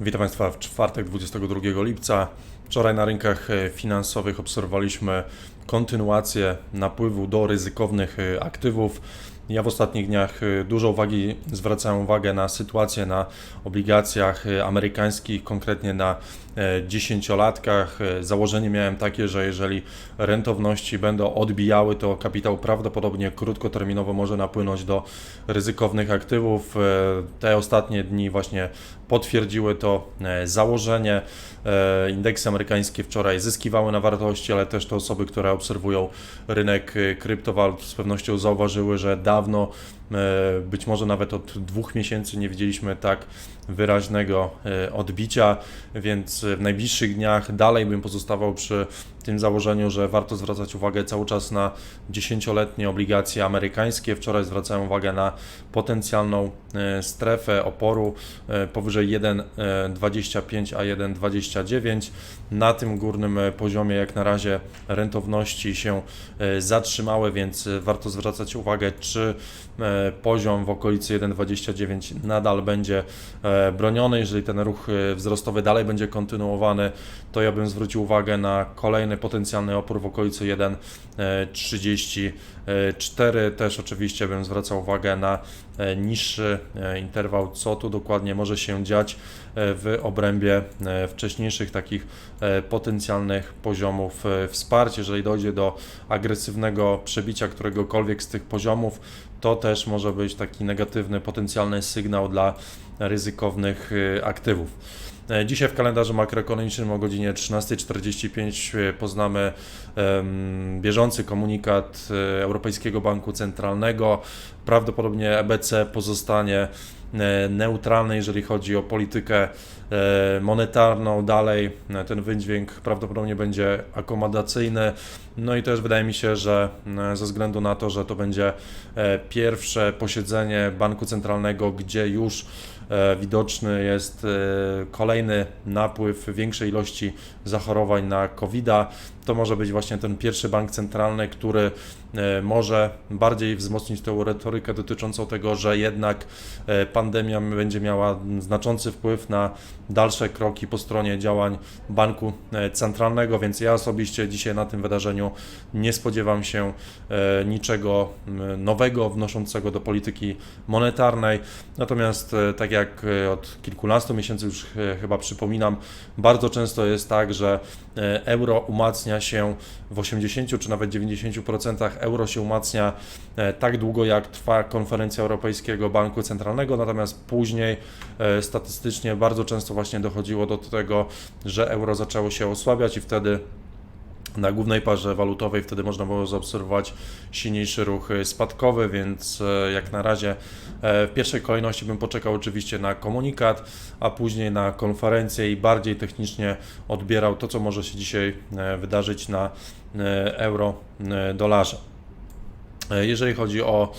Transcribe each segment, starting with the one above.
Witam Państwa w czwartek 22 lipca. Wczoraj na rynkach e, finansowych obserwowaliśmy kontynuację napływu do ryzykownych e, aktywów. Ja w ostatnich dniach e, dużo uwagi zwracałem uwagę na sytuację na obligacjach e, amerykańskich, konkretnie na e, dziesięciolatkach. E, Założenie miałem takie, że jeżeli rentowności będą odbijały, to kapitał prawdopodobnie krótkoterminowo może napłynąć do ryzykownych aktywów. E, Te ostatnie dni właśnie potwierdziły to założenie. Indeksy amerykańskie wczoraj zyskiwały na wartości, ale też te osoby, które obserwują rynek e, kryptowalut z pewnością zauważyły, że dawno, недавно. Być może nawet od dwóch miesięcy nie widzieliśmy tak wyraźnego e, odbicia, więc w najbliższych dniach dalej bym pozostawał przy tym założeniu, że warto zwracać uwagę cały czas na dziesięcioletnie obligacje amerykańskie. Wczoraj zwracałem uwagę na potencjalną e, strefę oporu e, powyżej 1,25 a 1,29. Na tym górnym e, poziomie jak na razie rentowności się e, zatrzymały, więc e, warto zwracać uwagę, czy e, poziom w okolicy 1,29 nadal będzie e, broniony. Jeżeli ten ruch e, wzrostowy dalej będzie kontynuowany, to ja bym zwrócił uwagę na kolejny potencjalny opór w okolicy 1,34. Też oczywiście bym zwracał uwagę na e, niższy interwał, co tu dokładnie może się dziać w obrębie wcześniejszych takich potencjalnych poziomów wsparcia. Jeżeli dojdzie do agresywnego przebicia któregokolwiek z tych poziomów, to też może być taki negatywny potencjalny sygnał dla ryzykownych e, aktywów. E, Dzisiaj w kalendarzu makroekonomicznym o godzinie 13.45 e, poznamy bieżący komunikat e, Europejskiego Banku Centralnego. Prawdopodobnie EBC pozostanie e, neutralny, jeżeli chodzi o politykę e, monetarną. Dalej ten wydźwięk prawdopodobnie będzie akomodacyjny. No i też wydaje mi się, że e, ze względu na to, że to będzie e, pierwsze posiedzenie Banku Centralnego, gdzie już e, widoczny jest kolejny napływ większej ilości zachorowań na covid to może być właśnie ten pierwszy bank centralny, który może bardziej wzmocnić tę retorykę dotyczącą tego, że jednak pandemia będzie miała znaczący wpływ na dalsze kroki po stronie działań banku centralnego, więc ja osobiście dzisiaj na tym wydarzeniu nie spodziewam się e, niczego nowego wnoszącego do polityki monetarnej. Natomiast e, tak jak e, od kilkunastu miesięcy już chyba przypominam, bardzo często jest tak, że euro umacnia się w 80 czy nawet 90% euro się umacnia tak długo jak trwa konferencja Europejskiego Banku Centralnego, natomiast później statystycznie bardzo często właśnie dochodziło do tego, że euro zaczęło się osłabiać i wtedy na głównej parze walutowej wtedy można było zaobserwować silniejszy ruch e, spadkowy, więc e, jak na razie e, w pierwszej kolejności bym poczekał oczywiście na komunikat, a później na konferencję i bardziej technicznie odbierał to, co może się dzisiaj wydarzyć na euro dolarze. Jeżeli chodzi o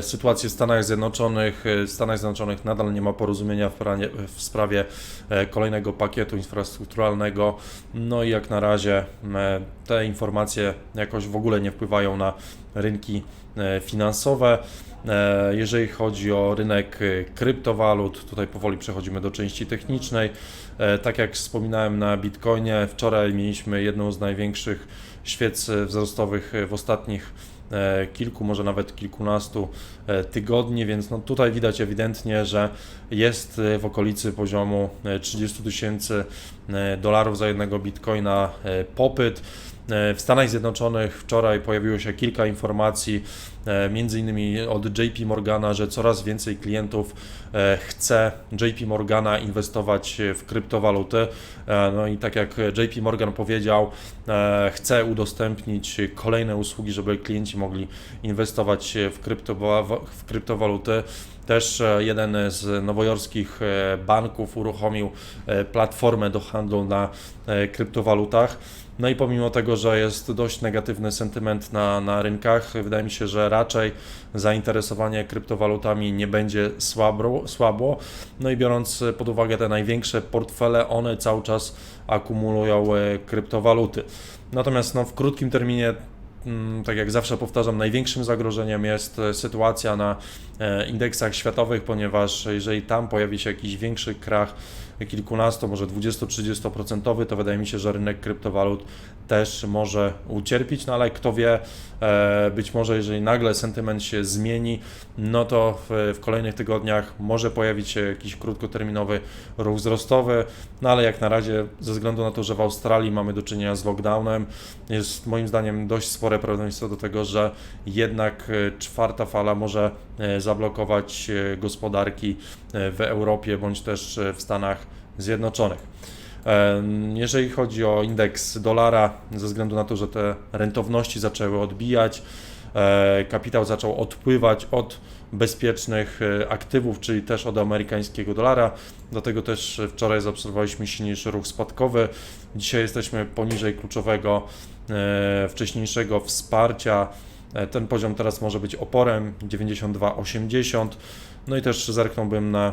sytuację w Stanach Zjednoczonych, e, w Stanach Zjednoczonych nadal nie ma porozumienia w, pranie, w sprawie e, kolejnego pakietu infrastrukturalnego. No i jak na razie e, te informacje jakoś w ogóle nie wpływają na rynki e, finansowe. E, Jeżeli chodzi o rynek e, kryptowalut, tutaj powoli przechodzimy do części technicznej. E, Tak jak wspominałem na Bitcoinie, wczoraj mieliśmy jedną z największych świec e, wzrostowych e, w ostatnich e, kilku, może nawet kilkunastu e, tygodni, więc no tutaj widać ewidentnie, że jest e, w okolicy poziomu e, 30 tysięcy e, dolarów za jednego bitcoina e, popyt. E, W Stanach Zjednoczonych wczoraj pojawiło się kilka informacji, e, między innymi od JP Morgana, że coraz więcej klientów e, chce JP Morgana inwestować w kryptowaluty. No i tak jak JP Morgan powiedział, chce udostępnić kolejne usługi, żeby klienci mogli inwestować w, kryptowa- w kryptowaluty. Też jeden z nowojorskich banków uruchomił platformę do handlu na kryptowalutach. No i pomimo tego, że jest dość negatywny sentyment na, na rynkach, wydaje mi się, że raczej zainteresowanie kryptowalutami nie będzie słabo, słabo. No i biorąc pod uwagę te największe portfele, one cały czas akumulują e, kryptowaluty. Natomiast no, w krótkim terminie mm, tak jak zawsze powtarzam, największym zagrożeniem jest e, sytuacja na e, indeksach światowych, ponieważ jeżeli tam pojawi się jakiś większy krach kilkunasto, może 20-30%, to wydaje mi się, że rynek kryptowalut też może ucierpieć, no ale kto wie, e, być może jeżeli nagle sentyment się zmieni, no to w, w kolejnych tygodniach może pojawić się jakiś krótkoterminowy ruch wzrostowy, no ale jak na razie ze względu na to, że w Australii mamy do czynienia z lockdownem, jest moim zdaniem dość spore prawdopodobieństwo do tego, że jednak e, czwarta fala może e, zablokować gospodarki w Europie bądź też w Stanach Zjednoczonych. Jeżeli chodzi o indeks dolara, ze względu na to, że te rentowności zaczęły odbijać, e, kapitał zaczął odpływać od bezpiecznych e, aktywów, czyli też od amerykańskiego dolara. Dlatego też wczoraj zaobserwowaliśmy silniejszy ruch spadkowy. Dzisiaj jesteśmy poniżej kluczowego e, wcześniejszego wsparcia. Ten poziom teraz może być oporem 92,80. No i też zerknąłbym na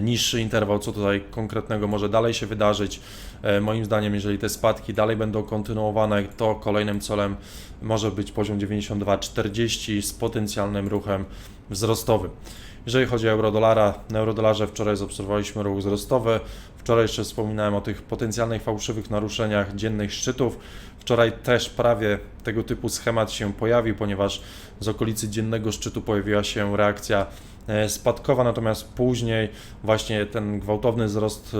niższy interwał, co tutaj konkretnego może dalej się wydarzyć. E, Moim zdaniem, jeżeli te spadki dalej będą kontynuowane, to kolejnym celem może być poziom 92,40 z potencjalnym ruchem wzrostowym. Jeżeli chodzi o euro-dolara, na eurodolarze wczoraj zaobserwowaliśmy ruch wzrostowy. Wczoraj jeszcze wspominałem o tych potencjalnych fałszywych naruszeniach dziennych szczytów. Wczoraj też prawie tego typu schemat się pojawił, ponieważ z okolicy dziennego szczytu pojawiła się reakcja e, spadkowa, natomiast później właśnie ten gwałtowny wzrost e,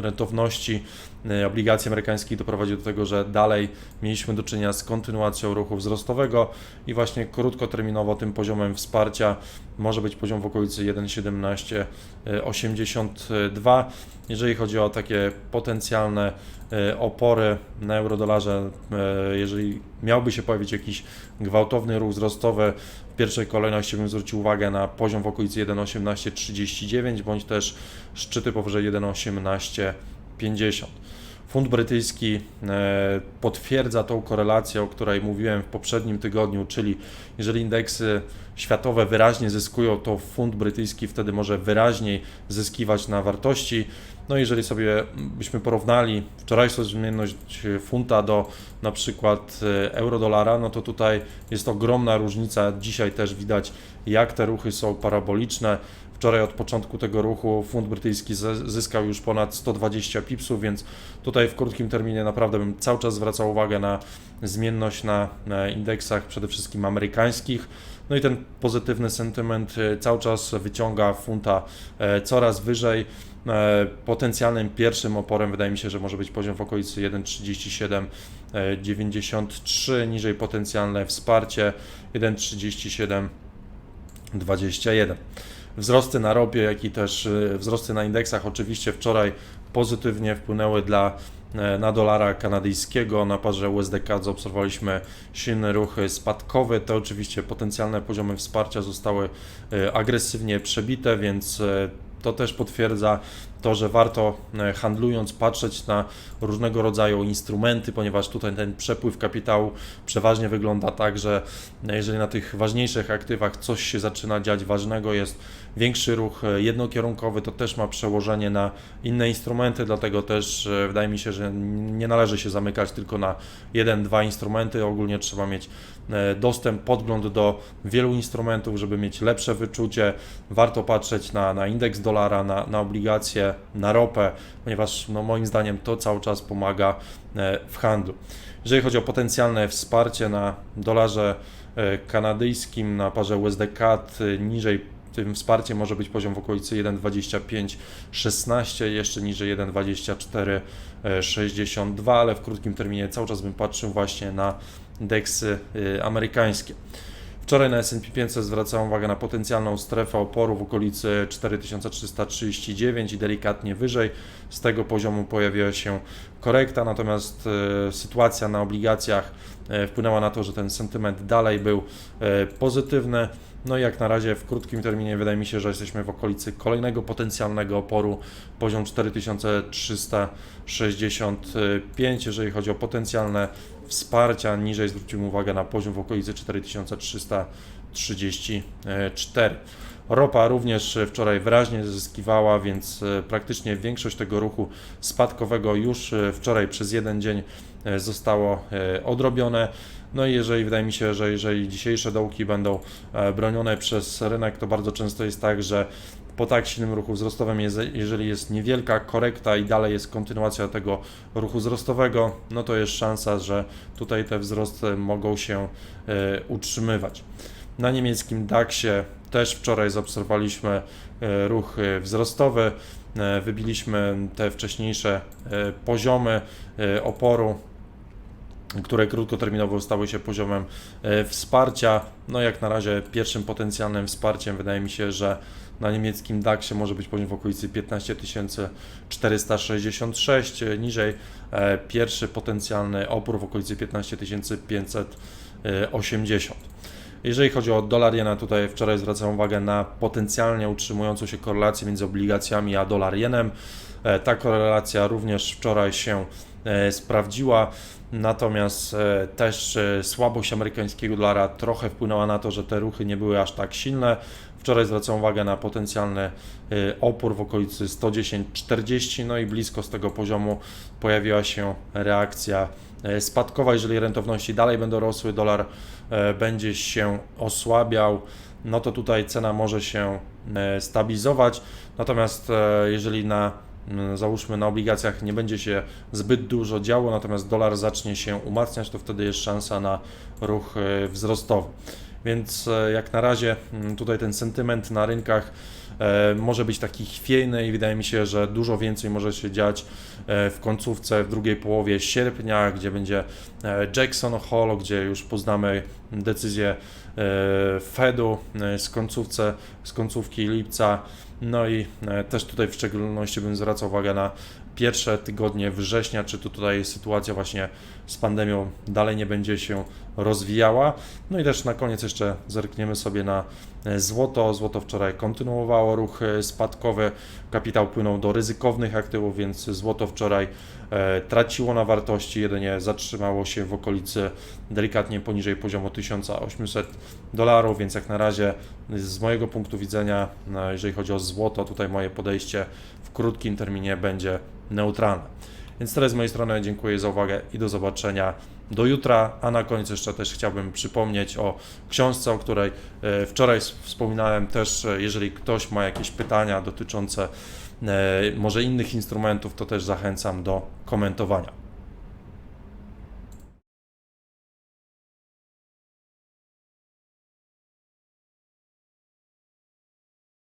rentowności e, obligacji amerykańskich doprowadził do tego, że dalej mieliśmy do czynienia z kontynuacją ruchu wzrostowego i właśnie krótkoterminowo tym poziomem wsparcia może być poziom w okolicy 1,1782. Jeżeli chodzi o takie potencjalne e, opory na eurodolarze, e, jeżeli miałby się pojawić jakiś gwałtowny ruch wzrostowy, pierwszej kolejności bym zwrócił uwagę na poziom w okolicy 1,1839 bądź też szczyty powyżej 1,1850. Funt brytyjski e, potwierdza tą korelację, o której mówiłem w poprzednim tygodniu, czyli jeżeli indeksy światowe wyraźnie zyskują, to funt brytyjski wtedy może wyraźniej zyskiwać na wartości. No jeżeli sobie byśmy porównali wczorajszą zmienność funta do na przykład e, euro-dolara, no to tutaj jest ogromna różnica. Dzisiaj też widać, jak te ruchy są paraboliczne. Wczoraj od początku tego ruchu funt brytyjski zyskał już ponad 120 pipsów, więc tutaj w krótkim terminie naprawdę bym cały czas zwracał uwagę na zmienność na, na indeksach przede wszystkim amerykańskich. No i ten pozytywny sentyment e, cały czas wyciąga funta e, coraz wyżej. E, Potencjalnym pierwszym oporem wydaje mi się, że może być poziom w okolicy 1,3793, niżej potencjalne wsparcie 1,3721. Wzrosty na ropie, jak i też e, wzrosty na indeksach oczywiście wczoraj pozytywnie wpłynęły dla, e, na dolara kanadyjskiego. Na parze USDK zaobserwowaliśmy silny ruch spadkowy. Te oczywiście potencjalne poziomy wsparcia zostały e, agresywnie przebite, więc e, to też potwierdza to, że warto e, handlując patrzeć na różnego rodzaju instrumenty, ponieważ tutaj ten przepływ kapitału przeważnie wygląda tak, że jeżeli na tych ważniejszych aktywach coś się zaczyna dziać ważnego, jest większy ruch e, jednokierunkowy, to też ma przełożenie na inne instrumenty, dlatego też e, wydaje mi się, że nie należy się zamykać tylko na jeden, dwa instrumenty. Ogólnie trzeba mieć e, dostęp, podgląd do wielu instrumentów, żeby mieć lepsze wyczucie. Warto patrzeć na, na indeks dolara, na, na obligacje, na ropę, ponieważ no, moim zdaniem to cały czas pomaga e, w handlu. Jeżeli chodzi o potencjalne wsparcie na dolarze e, kanadyjskim, na parze USD-CAD, e, niżej tym wsparciem może być poziom w okolicy 1,2516, jeszcze niżej 1,2462, ale w krótkim terminie cały czas bym patrzył właśnie na indeksy y, amerykańskie. Wczoraj na S&P 500 zwracałem uwagę na potencjalną strefę oporu w okolicy 4339 i delikatnie wyżej. Z tego poziomu pojawiła się korekta, natomiast e, sytuacja na obligacjach e, wpłynęła na to, że ten sentyment dalej był e, pozytywny. No i jak na razie w krótkim terminie wydaje mi się, że jesteśmy w okolicy kolejnego potencjalnego oporu, poziom 4365, jeżeli chodzi o potencjalne wsparcia, niżej zwrócimy uwagę na poziom w okolicy 4334. Ropa również wczoraj wyraźnie zyskiwała, więc e, praktycznie większość tego ruchu spadkowego już e, wczoraj przez jeden dzień e, zostało odrobione. No i jeżeli wydaje mi się, że jeżeli dzisiejsze dołki będą e, bronione przez rynek, to bardzo często jest tak, że po tak silnym ruchu wzrostowym, jeżeli jest niewielka korekta i dalej jest kontynuacja tego ruchu wzrostowego, no to jest szansa, że tutaj te wzrosty mogą się e, utrzymywać. Na niemieckim DAX-ie też wczoraj zaobserwowaliśmy e, ruch wzrostowy. Wybiliśmy te wcześniejsze poziomy oporu, które krótkoterminowo stały się poziomem e, wsparcia. No jak na razie pierwszym potencjalnym wsparciem wydaje mi się, że na niemieckim DAX-ie może być poziom w okolicy 15 466, e, niżej e, pierwszy potencjalny opór w okolicy 15 580. Jeżeli chodzi o dolar jena, tutaj wczoraj zwracam uwagę na potencjalnie utrzymującą się korelację między obligacjami a dolar jenem. E, Ta korelacja również wczoraj się e, sprawdziła, natomiast e, też słabość amerykańskiego dolara trochę wpłynęła na to, że te ruchy nie były aż tak silne. Wczoraj zwracam uwagę na potencjalny opór w okolicy 110-40, no i blisko z tego poziomu pojawiła się reakcja spadkowa. Jeżeli rentowności dalej będą rosły, dolar e, będzie się osłabiał, no to tutaj cena może się e, stabilizować. Natomiast e, jeżeli na mm, załóżmy na obligacjach nie będzie się zbyt dużo działo, natomiast dolar zacznie się umacniać, to wtedy jest szansa na ruch e, wzrostowy. Więc e, jak na razie mm, tutaj ten sentyment na rynkach e, może być taki chwiejny i wydaje mi się, że dużo więcej może się dziać e, w końcówce, w drugiej połowie sierpnia, gdzie będzie e, Jackson Hole, gdzie już poznamy decyzję e, Fedu e, z, końcówce, z końcówki lipca. No i e, też tutaj w szczególności bym zwracał uwagę na pierwsze tygodnie września, czy tu tutaj sytuacja właśnie z pandemią dalej nie będzie się rozwijała. No i też na koniec jeszcze zerkniemy sobie na e, złoto. Złoto wczoraj kontynuowało ruch e, spadkowy, kapitał płynął do ryzykownych aktywów, więc złoto wczoraj e, traciło na wartości, jedynie zatrzymało się w okolicy delikatnie poniżej poziomu 1800 dolarów, więc jak na razie z mojego punktu widzenia, jeżeli chodzi o złoto, tutaj moje podejście w krótkim terminie będzie neutralne. Więc tyle z mojej strony, dziękuję za uwagę i do zobaczenia do jutra, a na koniec jeszcze też chciałbym przypomnieć o książce, o której e, wczoraj wspominałem też, e, jeżeli ktoś ma jakieś pytania dotyczące e, może innych instrumentów, to też zachęcam do komentowania.